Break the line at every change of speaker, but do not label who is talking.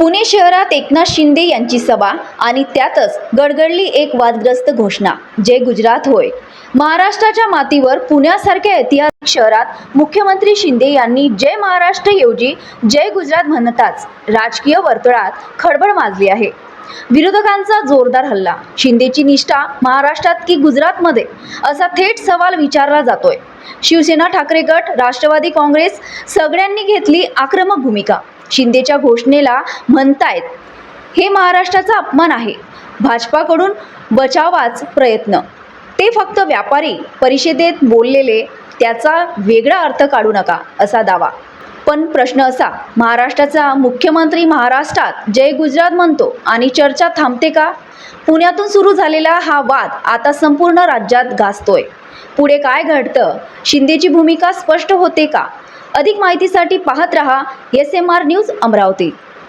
पुणे शहरात एकनाथ शिंदे यांची सभा आणि त्यातच गडगडली एक वादग्रस्त घोषणा जय गुजरात होय. महाराष्ट्राच्या मातीवर पुण्यासारख्या ऐतिहासिक शहरात मुख्यमंत्री शिंदे यांनी जय महाराष्ट्र ऐवजी जय गुजरात म्हणताच राजकीय वर्तुळात खळबळ माजली आहे. विरोधकांचा जोरदार हल्ला शिंदेची निष्ठा महाराष्ट्रात की गुजरातमध्ये असा थेट सवाल विचारला जातोय. शिवसेना ठाकरे गट राष्ट्रवादी काँग्रेस सगळ्यांनी घेतली आक्रमक भूमिका. शिंदेच्या घोषणेला म्हणतायत. हे महाराष्ट्राचा अपमान आहे. भाजपाकडून बचावाच प्रयत्न. ते फक्त व्यापारी परिषदेत बोललेले त्याचा वेगळा अर्थ काढू नका असा दावा. पण प्रश्न असा महाराष्ट्राचा मुख्यमंत्री महाराष्ट्रात जय गुजरात म्हणतो आणि चर्चा थांबते का? पुण्यातून सुरू झालेला हा वाद आता संपूर्ण राज्यात गाजतोय. पुढे काय घडतं? शिंदेची भूमिका स्पष्ट होते का? अधिक माहितीसाठी पाहत रहा S M R news Amravati.